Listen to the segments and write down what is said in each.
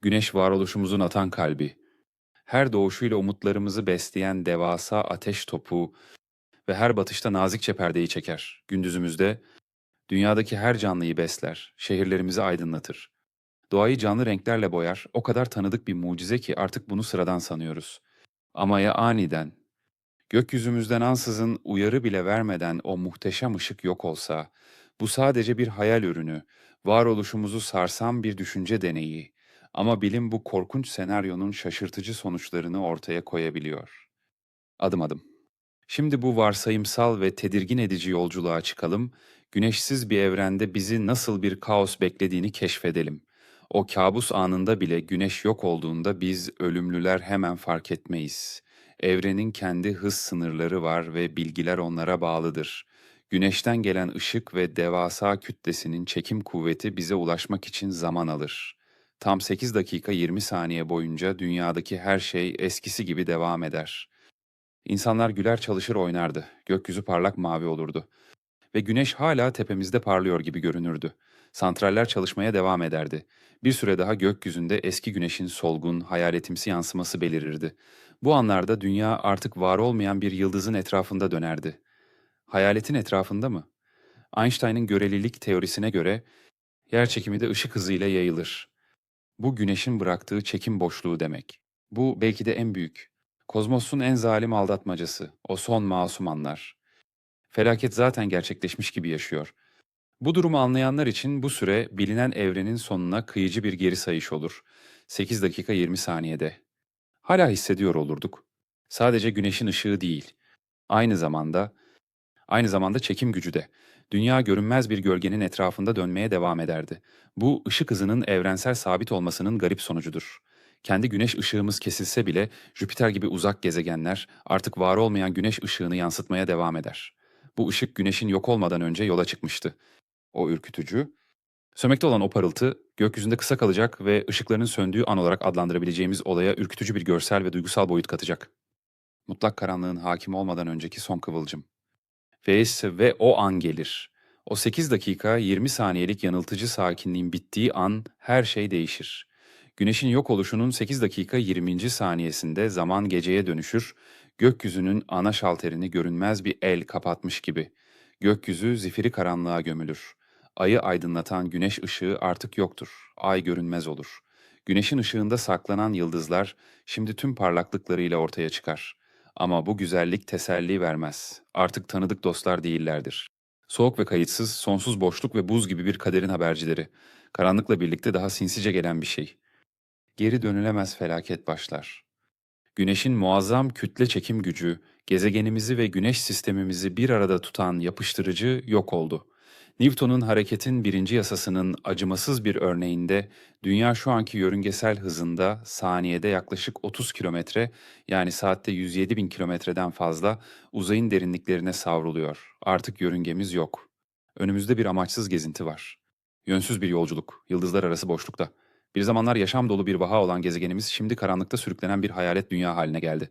Güneş varoluşumuzun atan kalbi. Her doğuşuyla umutlarımızı besleyen devasa ateş topu ve her batışta nazikçe perdeyi çeker. Gündüzümüzde dünyadaki her canlıyı besler, şehirlerimizi aydınlatır. Doğayı canlı renklerle boyar, o kadar tanıdık bir mucize ki artık bunu sıradan sanıyoruz. Ama ya aniden, gökyüzümüzden ansızın uyarı bile vermeden o muhteşem ışık yok olsa, bu sadece bir hayal ürünü, varoluşumuzu sarsan bir düşünce deneyi. Ama bilim bu korkunç senaryonun şaşırtıcı sonuçlarını ortaya koyabiliyor. Adım adım. Şimdi bu varsayımsal ve tedirgin edici yolculuğa çıkalım, güneşsiz bir evrende bizi nasıl bir kaos beklediğini keşfedelim. O kabus anında bile güneş yok olduğunda biz ölümlüler hemen fark etmeyiz. Evrenin kendi hız sınırları var ve bilgiler onlara bağlıdır. Güneşten gelen ışık ve devasa kütlesinin çekim kuvveti bize ulaşmak için zaman alır. Tam 8 dakika 20 saniye boyunca dünyadaki her şey eskisi gibi devam eder. İnsanlar güler çalışır oynardı. Gökyüzü parlak mavi olurdu. Ve güneş hala tepemizde parlıyor gibi görünürdü. Santraller çalışmaya devam ederdi. Bir süre daha gökyüzünde eski güneşin solgun, hayaletimsi yansıması belirirdi. Bu anlarda dünya artık var olmayan bir yıldızın etrafında dönerdi. Hayaletin etrafında mı? Einstein'ın görelilik teorisine göre yer çekimi de ışık hızıyla yayılır. Bu güneşin bıraktığı çekim boşluğu demek. Bu belki de en büyük. Kozmosun en zalim aldatmacası, o son masum anlar. Felaket zaten gerçekleşmiş gibi yaşıyor. Bu durumu anlayanlar için bu süre bilinen evrenin sonuna kıyıcı bir geri sayış olur. 8 dakika 20 saniyede. Hala hissediyor olurduk. Sadece güneşin ışığı değil. Aynı zamanda aynı zamanda çekim gücü de. Dünya görünmez bir gölgenin etrafında dönmeye devam ederdi. Bu ışık hızının evrensel sabit olmasının garip sonucudur. Kendi güneş ışığımız kesilse bile Jüpiter gibi uzak gezegenler artık var olmayan güneş ışığını yansıtmaya devam eder. Bu ışık güneşin yok olmadan önce yola çıkmıştı. O ürkütücü, sönmekte olan o parıltı gökyüzünde kısa kalacak ve ışıklarının söndüğü an olarak adlandırabileceğimiz olaya ürkütücü bir görsel ve duygusal boyut katacak. Mutlak karanlığın hakim olmadan önceki son kıvılcım. Ve, ve o an gelir. O 8 dakika 20 saniyelik yanıltıcı sakinliğin bittiği an her şey değişir. Güneşin yok oluşunun 8 dakika 20. saniyesinde zaman geceye dönüşür, gökyüzünün ana şalterini görünmez bir el kapatmış gibi. Gökyüzü zifiri karanlığa gömülür. Ayı aydınlatan güneş ışığı artık yoktur. Ay görünmez olur. Güneşin ışığında saklanan yıldızlar şimdi tüm parlaklıklarıyla ortaya çıkar. Ama bu güzellik teselli vermez. Artık tanıdık dostlar değillerdir. Soğuk ve kayıtsız, sonsuz boşluk ve buz gibi bir kaderin habercileri. Karanlıkla birlikte daha sinsice gelen bir şey geri dönülemez felaket başlar. Güneşin muazzam kütle çekim gücü, gezegenimizi ve güneş sistemimizi bir arada tutan yapıştırıcı yok oldu. Newton'un hareketin birinci yasasının acımasız bir örneğinde dünya şu anki yörüngesel hızında saniyede yaklaşık 30 kilometre yani saatte 107 bin kilometreden fazla uzayın derinliklerine savruluyor. Artık yörüngemiz yok. Önümüzde bir amaçsız gezinti var. Yönsüz bir yolculuk, yıldızlar arası boşlukta. Bir zamanlar yaşam dolu bir vaha olan gezegenimiz şimdi karanlıkta sürüklenen bir hayalet dünya haline geldi.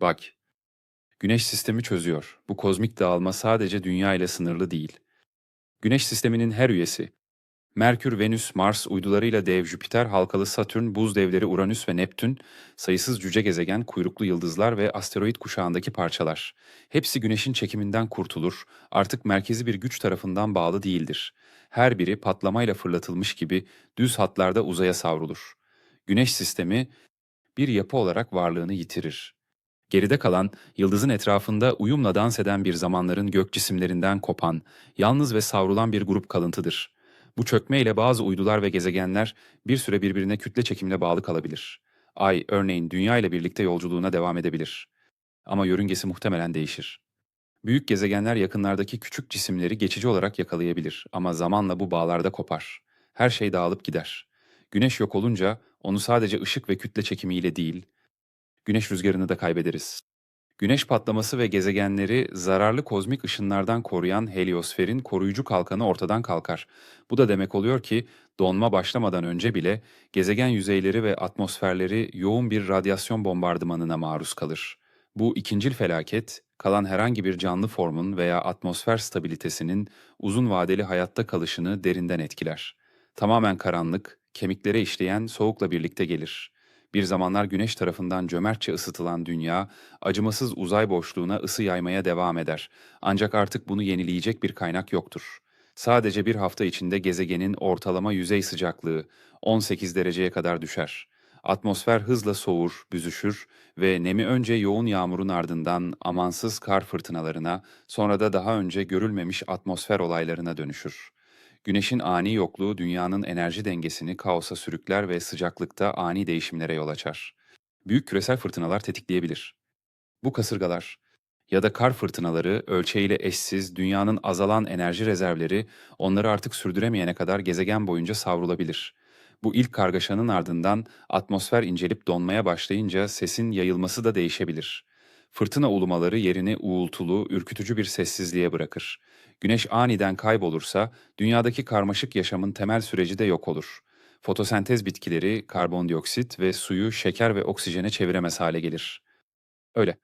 Bak, Güneş sistemi çözüyor. Bu kozmik dağılma sadece dünya ile sınırlı değil. Güneş sisteminin her üyesi, Merkür, Venüs, Mars uydularıyla dev Jüpiter, halkalı Satürn, buz devleri Uranüs ve Neptün, sayısız cüce gezegen, kuyruklu yıldızlar ve asteroid kuşağındaki parçalar. Hepsi güneşin çekiminden kurtulur, artık merkezi bir güç tarafından bağlı değildir. Her biri patlamayla fırlatılmış gibi düz hatlarda uzaya savrulur. Güneş sistemi bir yapı olarak varlığını yitirir. Geride kalan, yıldızın etrafında uyumla dans eden bir zamanların gök cisimlerinden kopan, yalnız ve savrulan bir grup kalıntıdır.'' Bu çökmeyle bazı uydular ve gezegenler bir süre birbirine kütle çekimle bağlı kalabilir. Ay örneğin Dünya ile birlikte yolculuğuna devam edebilir. Ama yörüngesi muhtemelen değişir. Büyük gezegenler yakınlardaki küçük cisimleri geçici olarak yakalayabilir ama zamanla bu bağlarda kopar. Her şey dağılıp gider. Güneş yok olunca onu sadece ışık ve kütle çekimiyle değil, güneş rüzgarını da kaybederiz. Güneş patlaması ve gezegenleri zararlı kozmik ışınlardan koruyan heliosferin koruyucu kalkanı ortadan kalkar. Bu da demek oluyor ki donma başlamadan önce bile gezegen yüzeyleri ve atmosferleri yoğun bir radyasyon bombardımanına maruz kalır. Bu ikincil felaket, kalan herhangi bir canlı formun veya atmosfer stabilitesinin uzun vadeli hayatta kalışını derinden etkiler. Tamamen karanlık, kemiklere işleyen soğukla birlikte gelir. Bir zamanlar güneş tarafından cömertçe ısıtılan dünya, acımasız uzay boşluğuna ısı yaymaya devam eder. Ancak artık bunu yenileyecek bir kaynak yoktur. Sadece bir hafta içinde gezegenin ortalama yüzey sıcaklığı 18 dereceye kadar düşer. Atmosfer hızla soğur, büzüşür ve nemi önce yoğun yağmurun ardından amansız kar fırtınalarına, sonra da daha önce görülmemiş atmosfer olaylarına dönüşür. Güneşin ani yokluğu dünyanın enerji dengesini kaosa sürükler ve sıcaklıkta ani değişimlere yol açar. Büyük küresel fırtınalar tetikleyebilir. Bu kasırgalar ya da kar fırtınaları ölçeğiyle eşsiz dünyanın azalan enerji rezervleri onları artık sürdüremeyene kadar gezegen boyunca savrulabilir. Bu ilk kargaşanın ardından atmosfer incelip donmaya başlayınca sesin yayılması da değişebilir. Fırtına ulumaları yerini uğultulu, ürkütücü bir sessizliğe bırakır. Güneş aniden kaybolursa dünyadaki karmaşık yaşamın temel süreci de yok olur. Fotosentez bitkileri karbondioksit ve suyu şeker ve oksijene çeviremez hale gelir. Öyle.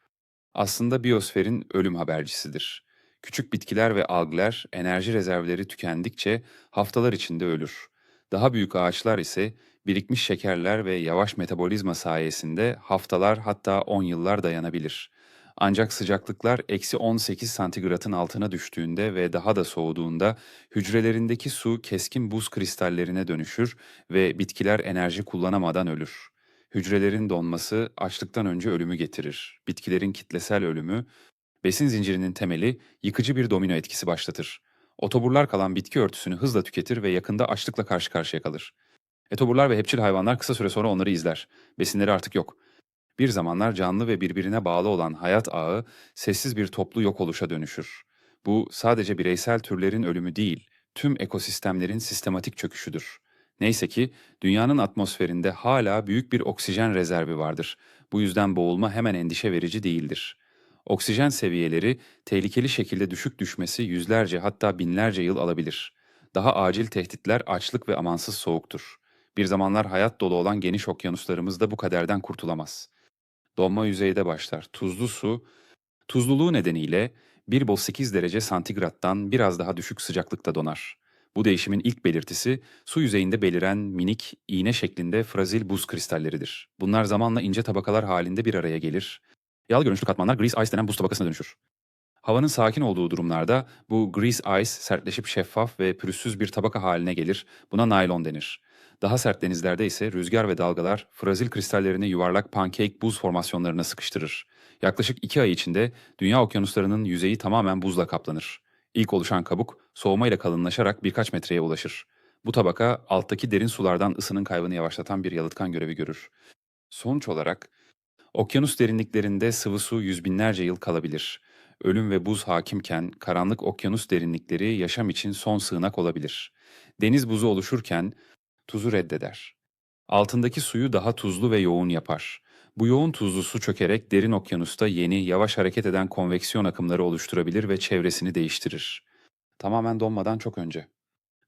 Aslında biyosferin ölüm habercisidir. Küçük bitkiler ve algler enerji rezervleri tükendikçe haftalar içinde ölür. Daha büyük ağaçlar ise birikmiş şekerler ve yavaş metabolizma sayesinde haftalar hatta 10 yıllar dayanabilir. Ancak sıcaklıklar eksi 18 santigratın altına düştüğünde ve daha da soğuduğunda hücrelerindeki su keskin buz kristallerine dönüşür ve bitkiler enerji kullanamadan ölür. Hücrelerin donması açlıktan önce ölümü getirir. Bitkilerin kitlesel ölümü, besin zincirinin temeli yıkıcı bir domino etkisi başlatır. Otoburlar kalan bitki örtüsünü hızla tüketir ve yakında açlıkla karşı karşıya kalır. Etoburlar ve hepçil hayvanlar kısa süre sonra onları izler. Besinleri artık yok. Bir zamanlar canlı ve birbirine bağlı olan hayat ağı sessiz bir toplu yok oluşa dönüşür. Bu sadece bireysel türlerin ölümü değil, tüm ekosistemlerin sistematik çöküşüdür. Neyse ki dünyanın atmosferinde hala büyük bir oksijen rezervi vardır. Bu yüzden boğulma hemen endişe verici değildir. Oksijen seviyeleri tehlikeli şekilde düşük düşmesi yüzlerce hatta binlerce yıl alabilir. Daha acil tehditler açlık ve amansız soğuktur. Bir zamanlar hayat dolu olan geniş okyanuslarımız da bu kaderden kurtulamaz. Donma yüzeyde başlar. Tuzlu su, tuzluluğu nedeniyle 1-8 derece santigrattan biraz daha düşük sıcaklıkta donar. Bu değişimin ilk belirtisi su yüzeyinde beliren minik, iğne şeklinde frazil buz kristalleridir. Bunlar zamanla ince tabakalar halinde bir araya gelir. Yağlı görünüşlü katmanlar grease ice denen buz tabakasına dönüşür. Havanın sakin olduğu durumlarda bu grease ice sertleşip şeffaf ve pürüzsüz bir tabaka haline gelir. Buna naylon denir. Daha sert denizlerde ise rüzgar ve dalgalar frazil kristallerini yuvarlak pankek buz formasyonlarına sıkıştırır. Yaklaşık iki ay içinde dünya okyanuslarının yüzeyi tamamen buzla kaplanır. İlk oluşan kabuk soğumayla kalınlaşarak birkaç metreye ulaşır. Bu tabaka alttaki derin sulardan ısının kaybını yavaşlatan bir yalıtkan görevi görür. Sonuç olarak okyanus derinliklerinde sıvı su yüz binlerce yıl kalabilir. Ölüm ve buz hakimken karanlık okyanus derinlikleri yaşam için son sığınak olabilir. Deniz buzu oluşurken tuzu reddeder. Altındaki suyu daha tuzlu ve yoğun yapar. Bu yoğun tuzlu su çökerek derin okyanusta yeni, yavaş hareket eden konveksiyon akımları oluşturabilir ve çevresini değiştirir. Tamamen donmadan çok önce.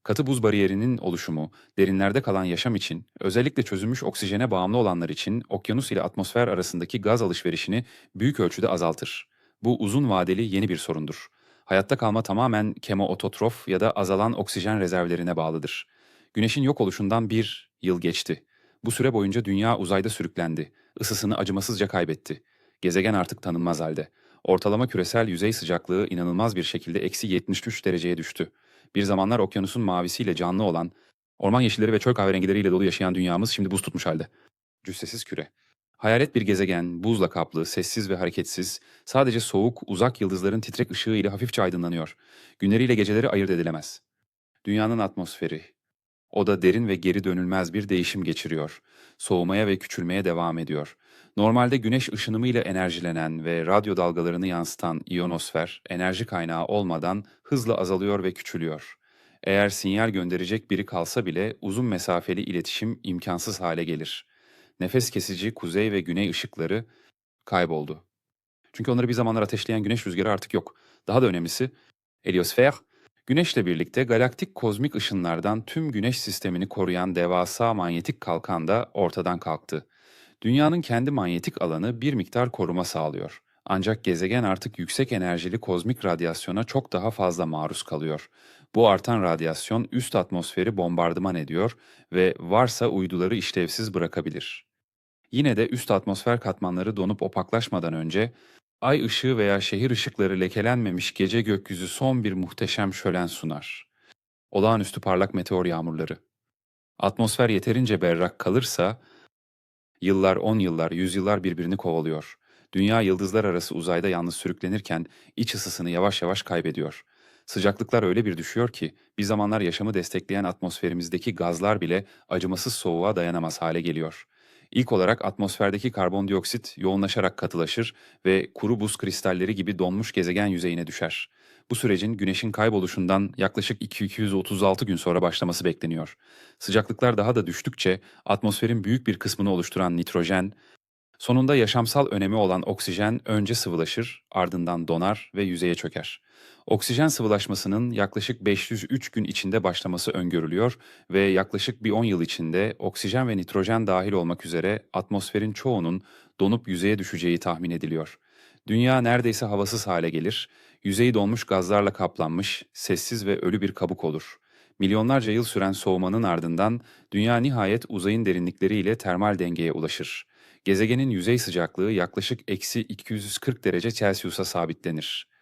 Katı buz bariyerinin oluşumu, derinlerde kalan yaşam için, özellikle çözülmüş oksijene bağımlı olanlar için okyanus ile atmosfer arasındaki gaz alışverişini büyük ölçüde azaltır. Bu uzun vadeli yeni bir sorundur. Hayatta kalma tamamen kemoototrof ya da azalan oksijen rezervlerine bağlıdır. Güneşin yok oluşundan bir yıl geçti. Bu süre boyunca dünya uzayda sürüklendi. Isısını acımasızca kaybetti. Gezegen artık tanınmaz halde. Ortalama küresel yüzey sıcaklığı inanılmaz bir şekilde eksi 73 dereceye düştü. Bir zamanlar okyanusun mavisiyle canlı olan, orman yeşilleri ve çöl kahverengileriyle dolu yaşayan dünyamız şimdi buz tutmuş halde. Cüssesiz küre. Hayalet bir gezegen, buzla kaplı, sessiz ve hareketsiz, sadece soğuk, uzak yıldızların titrek ışığı ile hafifçe aydınlanıyor. Günleriyle geceleri ayırt edilemez. Dünyanın atmosferi, o da derin ve geri dönülmez bir değişim geçiriyor. Soğumaya ve küçülmeye devam ediyor. Normalde güneş ışınımıyla enerjilenen ve radyo dalgalarını yansıtan iyonosfer, enerji kaynağı olmadan hızla azalıyor ve küçülüyor. Eğer sinyal gönderecek biri kalsa bile uzun mesafeli iletişim imkansız hale gelir. Nefes kesici kuzey ve güney ışıkları kayboldu. Çünkü onları bir zamanlar ateşleyen güneş rüzgarı artık yok. Daha da önemlisi, heliosfer Güneşle birlikte galaktik kozmik ışınlardan tüm güneş sistemini koruyan devasa manyetik kalkan da ortadan kalktı. Dünyanın kendi manyetik alanı bir miktar koruma sağlıyor. Ancak gezegen artık yüksek enerjili kozmik radyasyona çok daha fazla maruz kalıyor. Bu artan radyasyon üst atmosferi bombardıman ediyor ve varsa uyduları işlevsiz bırakabilir. Yine de üst atmosfer katmanları donup opaklaşmadan önce ay ışığı veya şehir ışıkları lekelenmemiş gece gökyüzü son bir muhteşem şölen sunar. Olağanüstü parlak meteor yağmurları. Atmosfer yeterince berrak kalırsa yıllar, on yıllar, yüzyıllar birbirini kovalıyor. Dünya yıldızlar arası uzayda yalnız sürüklenirken iç ısısını yavaş yavaş kaybediyor. Sıcaklıklar öyle bir düşüyor ki bir zamanlar yaşamı destekleyen atmosferimizdeki gazlar bile acımasız soğuğa dayanamaz hale geliyor. İlk olarak atmosferdeki karbondioksit yoğunlaşarak katılaşır ve kuru buz kristalleri gibi donmuş gezegen yüzeyine düşer. Bu sürecin güneşin kayboluşundan yaklaşık 236 gün sonra başlaması bekleniyor. Sıcaklıklar daha da düştükçe atmosferin büyük bir kısmını oluşturan nitrojen, sonunda yaşamsal önemi olan oksijen önce sıvılaşır, ardından donar ve yüzeye çöker. Oksijen sıvılaşmasının yaklaşık 503 gün içinde başlaması öngörülüyor ve yaklaşık bir 10 yıl içinde oksijen ve nitrojen dahil olmak üzere atmosferin çoğunun donup yüzeye düşeceği tahmin ediliyor. Dünya neredeyse havasız hale gelir, yüzeyi donmuş gazlarla kaplanmış, sessiz ve ölü bir kabuk olur. Milyonlarca yıl süren soğumanın ardından dünya nihayet uzayın derinlikleriyle termal dengeye ulaşır. Gezegenin yüzey sıcaklığı yaklaşık eksi 240 derece Celsius'a sabitlenir.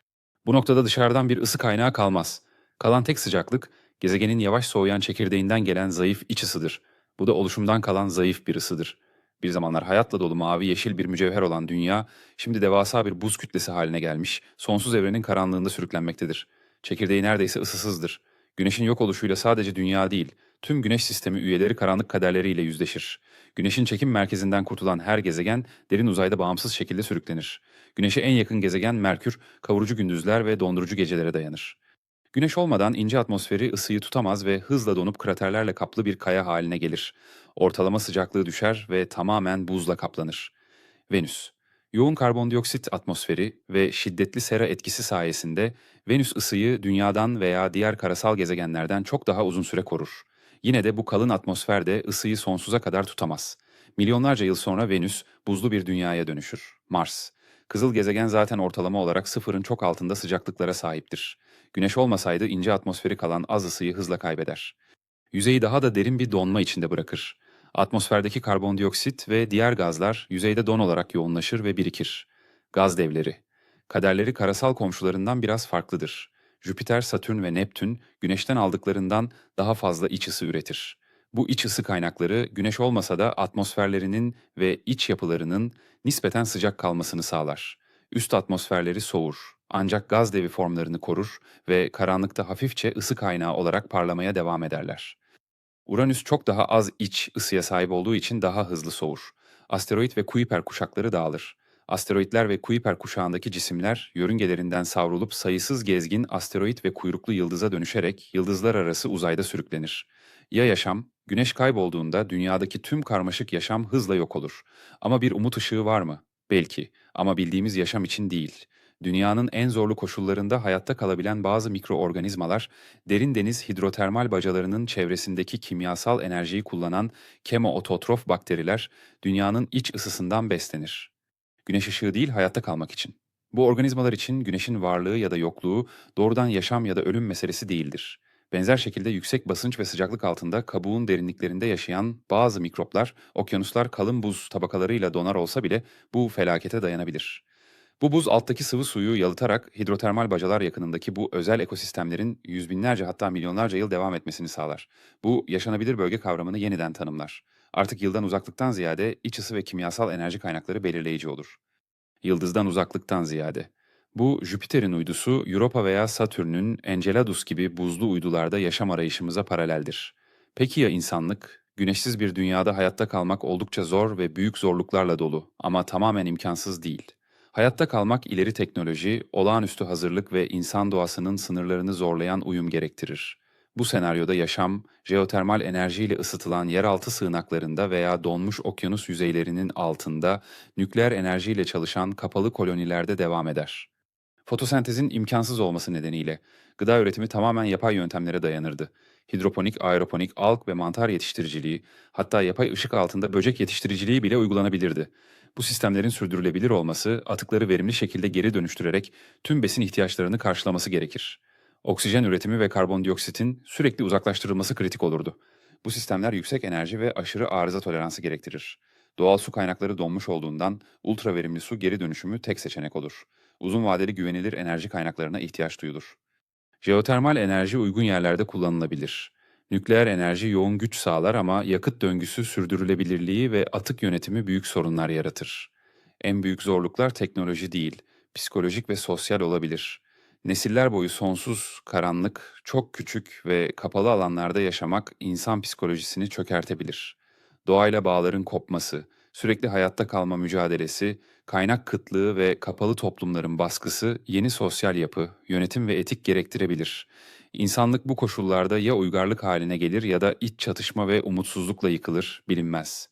Bu noktada dışarıdan bir ısı kaynağı kalmaz. Kalan tek sıcaklık, gezegenin yavaş soğuyan çekirdeğinden gelen zayıf iç ısıdır. Bu da oluşumdan kalan zayıf bir ısıdır. Bir zamanlar hayatla dolu mavi yeşil bir mücevher olan dünya, şimdi devasa bir buz kütlesi haline gelmiş, sonsuz evrenin karanlığında sürüklenmektedir. Çekirdeği neredeyse ısısızdır. Güneşin yok oluşuyla sadece dünya değil, tüm güneş sistemi üyeleri karanlık kaderleriyle yüzleşir. Güneşin çekim merkezinden kurtulan her gezegen derin uzayda bağımsız şekilde sürüklenir. Güneşe en yakın gezegen Merkür, kavurucu gündüzler ve dondurucu gecelere dayanır. Güneş olmadan ince atmosferi ısıyı tutamaz ve hızla donup kraterlerle kaplı bir kaya haline gelir. Ortalama sıcaklığı düşer ve tamamen buzla kaplanır. Venüs Yoğun karbondioksit atmosferi ve şiddetli sera etkisi sayesinde Venüs ısıyı dünyadan veya diğer karasal gezegenlerden çok daha uzun süre korur. Yine de bu kalın atmosfer de ısıyı sonsuza kadar tutamaz. Milyonlarca yıl sonra Venüs buzlu bir dünyaya dönüşür. Mars Kızıl gezegen zaten ortalama olarak sıfırın çok altında sıcaklıklara sahiptir. Güneş olmasaydı ince atmosferi kalan az ısıyı hızla kaybeder. Yüzeyi daha da derin bir donma içinde bırakır. Atmosferdeki karbondioksit ve diğer gazlar yüzeyde don olarak yoğunlaşır ve birikir. Gaz devleri. Kaderleri karasal komşularından biraz farklıdır. Jüpiter, Satürn ve Neptün güneşten aldıklarından daha fazla iç ısı üretir. Bu iç ısı kaynakları güneş olmasa da atmosferlerinin ve iç yapılarının nispeten sıcak kalmasını sağlar. Üst atmosferleri soğur ancak gaz devi formlarını korur ve karanlıkta hafifçe ısı kaynağı olarak parlamaya devam ederler. Uranüs çok daha az iç ısıya sahip olduğu için daha hızlı soğur. Asteroid ve Kuiper kuşakları dağılır. Asteroidler ve Kuiper kuşağındaki cisimler yörüngelerinden savrulup sayısız gezgin asteroid ve kuyruklu yıldıza dönüşerek yıldızlar arası uzayda sürüklenir. Ya yaşam, güneş kaybolduğunda dünyadaki tüm karmaşık yaşam hızla yok olur. Ama bir umut ışığı var mı? Belki ama bildiğimiz yaşam için değil. Dünyanın en zorlu koşullarında hayatta kalabilen bazı mikroorganizmalar, derin deniz hidrotermal bacalarının çevresindeki kimyasal enerjiyi kullanan kemoototrof bakteriler, dünyanın iç ısısından beslenir. Güneş ışığı değil, hayatta kalmak için. Bu organizmalar için güneşin varlığı ya da yokluğu doğrudan yaşam ya da ölüm meselesi değildir. Benzer şekilde yüksek basınç ve sıcaklık altında kabuğun derinliklerinde yaşayan bazı mikroplar, okyanuslar kalın buz tabakalarıyla donar olsa bile bu felakete dayanabilir. Bu buz alttaki sıvı suyu yalıtarak hidrotermal bacalar yakınındaki bu özel ekosistemlerin yüz binlerce hatta milyonlarca yıl devam etmesini sağlar. Bu yaşanabilir bölge kavramını yeniden tanımlar. Artık yıldan uzaklıktan ziyade iç ısı ve kimyasal enerji kaynakları belirleyici olur. Yıldızdan uzaklıktan ziyade. Bu Jüpiter'in uydusu Europa veya Satürn'ün Enceladus gibi buzlu uydularda yaşam arayışımıza paraleldir. Peki ya insanlık? Güneşsiz bir dünyada hayatta kalmak oldukça zor ve büyük zorluklarla dolu ama tamamen imkansız değil. Hayatta kalmak ileri teknoloji, olağanüstü hazırlık ve insan doğasının sınırlarını zorlayan uyum gerektirir. Bu senaryoda yaşam, jeotermal enerjiyle ısıtılan yeraltı sığınaklarında veya donmuş okyanus yüzeylerinin altında nükleer enerjiyle çalışan kapalı kolonilerde devam eder. Fotosentezin imkansız olması nedeniyle gıda üretimi tamamen yapay yöntemlere dayanırdı. Hidroponik, aeroponik, alg ve mantar yetiştiriciliği, hatta yapay ışık altında böcek yetiştiriciliği bile uygulanabilirdi. Bu sistemlerin sürdürülebilir olması, atıkları verimli şekilde geri dönüştürerek tüm besin ihtiyaçlarını karşılaması gerekir. Oksijen üretimi ve karbondioksitin sürekli uzaklaştırılması kritik olurdu. Bu sistemler yüksek enerji ve aşırı arıza toleransı gerektirir. Doğal su kaynakları donmuş olduğundan ultra verimli su geri dönüşümü tek seçenek olur. Uzun vadeli güvenilir enerji kaynaklarına ihtiyaç duyulur. Jeotermal enerji uygun yerlerde kullanılabilir. Nükleer enerji yoğun güç sağlar ama yakıt döngüsü sürdürülebilirliği ve atık yönetimi büyük sorunlar yaratır. En büyük zorluklar teknoloji değil, psikolojik ve sosyal olabilir. Nesiller boyu sonsuz, karanlık, çok küçük ve kapalı alanlarda yaşamak insan psikolojisini çökertebilir. Doğayla bağların kopması, sürekli hayatta kalma mücadelesi, kaynak kıtlığı ve kapalı toplumların baskısı yeni sosyal yapı, yönetim ve etik gerektirebilir. İnsanlık bu koşullarda ya uygarlık haline gelir ya da iç çatışma ve umutsuzlukla yıkılır, bilinmez.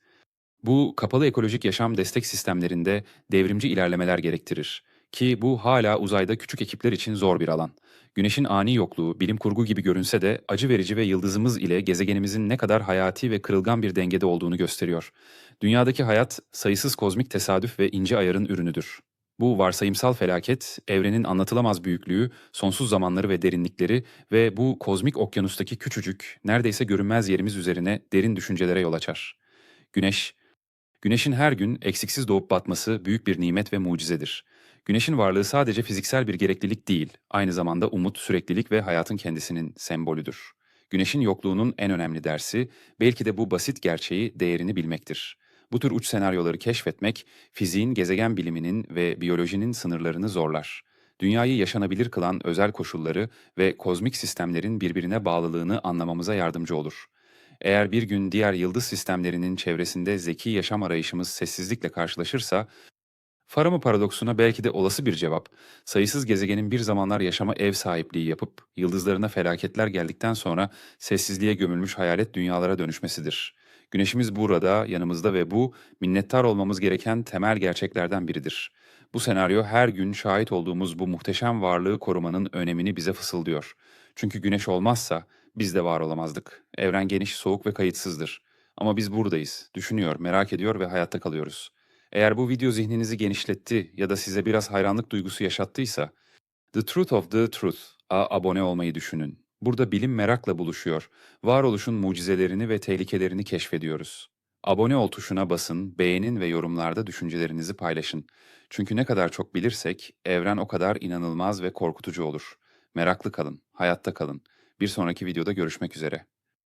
Bu kapalı ekolojik yaşam destek sistemlerinde devrimci ilerlemeler gerektirir. Ki bu hala uzayda küçük ekipler için zor bir alan. Güneşin ani yokluğu bilim kurgu gibi görünse de acı verici ve yıldızımız ile gezegenimizin ne kadar hayati ve kırılgan bir dengede olduğunu gösteriyor. Dünyadaki hayat sayısız kozmik tesadüf ve ince ayarın ürünüdür. Bu varsayımsal felaket, evrenin anlatılamaz büyüklüğü, sonsuz zamanları ve derinlikleri ve bu kozmik okyanustaki küçücük, neredeyse görünmez yerimiz üzerine derin düşüncelere yol açar. Güneş, Güneşin her gün eksiksiz doğup batması büyük bir nimet ve mucizedir. Güneşin varlığı sadece fiziksel bir gereklilik değil, aynı zamanda umut, süreklilik ve hayatın kendisinin sembolüdür. Güneşin yokluğunun en önemli dersi, belki de bu basit gerçeği değerini bilmektir. Bu tür uç senaryoları keşfetmek, fiziğin, gezegen biliminin ve biyolojinin sınırlarını zorlar. Dünyayı yaşanabilir kılan özel koşulları ve kozmik sistemlerin birbirine bağlılığını anlamamıza yardımcı olur. Eğer bir gün diğer yıldız sistemlerinin çevresinde zeki yaşam arayışımız sessizlikle karşılaşırsa, Farama paradoksuna belki de olası bir cevap, sayısız gezegenin bir zamanlar yaşama ev sahipliği yapıp, yıldızlarına felaketler geldikten sonra sessizliğe gömülmüş hayalet dünyalara dönüşmesidir. Güneşimiz burada, yanımızda ve bu, minnettar olmamız gereken temel gerçeklerden biridir. Bu senaryo her gün şahit olduğumuz bu muhteşem varlığı korumanın önemini bize fısıldıyor. Çünkü güneş olmazsa biz de var olamazdık. Evren geniş, soğuk ve kayıtsızdır. Ama biz buradayız, düşünüyor, merak ediyor ve hayatta kalıyoruz. Eğer bu video zihninizi genişletti ya da size biraz hayranlık duygusu yaşattıysa, The Truth of the Truth'a abone olmayı düşünün. Burada bilim merakla buluşuyor, varoluşun mucizelerini ve tehlikelerini keşfediyoruz. Abone ol tuşuna basın, beğenin ve yorumlarda düşüncelerinizi paylaşın. Çünkü ne kadar çok bilirsek, evren o kadar inanılmaz ve korkutucu olur. Meraklı kalın, hayatta kalın. Bir sonraki videoda görüşmek üzere.